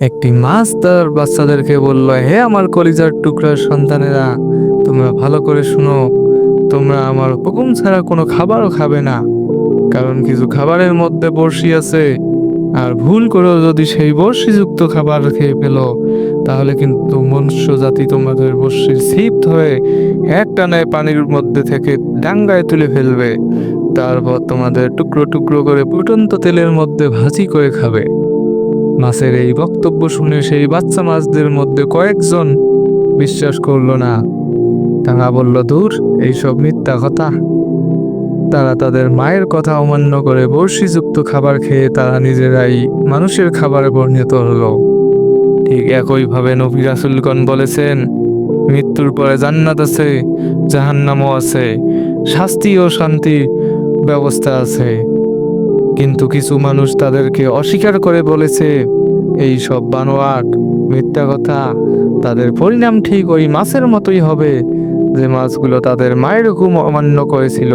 একটি মাছ তার বাচ্চাদেরকে বলল, হে আমার কলিজার টুকরার সন্তানেরা, তোমরা ভালো করে শুনো। তোমরা আমার হুকুম ছাড়া কোনো খাবারও খাবে না, কারণ কিছু খাবারের মধ্যে বড়শি আছে। আর ভুল করেও যদি সেই বড়শিযুক্ত খাবার খেয়ে ফেলো, তাহলে কিন্তু মনুষ্য জাতি তোমাদের বড়শির ছিপ হয়ে এক টানায় পানির মধ্যে থেকে ডাঙ্গায় তুলে ফেলবে। তারপর তোমাদের টুকরো টুকরো করে ফুটন্ত তেলের মধ্যে ভাজি করে খাবে। মাছের এই বক্তব্য শুনে সেই বাচ্চা মাছদের মধ্যে কয়েকজন বিশ্বাস করল না। তারা বলল, দূর, এইসব মিথ্যা কথা। তারা তাদের মায়ের কথা অমান্য করে বর্ষিযুক্ত খাবার খেয়ে তারা নিজেরাই মানুষের খাবারে পরিণত হলো। ঠিক একইভাবে নবী রাসুলগণ বলেছেন, মৃত্যুর পরে জান্নাত আছে, জাহান্নামও আছে, শাস্তি ও শান্তি ব্যবস্থা আছে। কিন্তু কিছু মানুষ তাদেরকে অস্বীকার করে বলেছে, এই সব বানোয়াক মিথ্যা কথা, তাদের পরিণাম ঠিক ওই মাছের মতোই হবে যে মাছগুলো তাদের মায়ের হুকুম অমান্য করেছিল।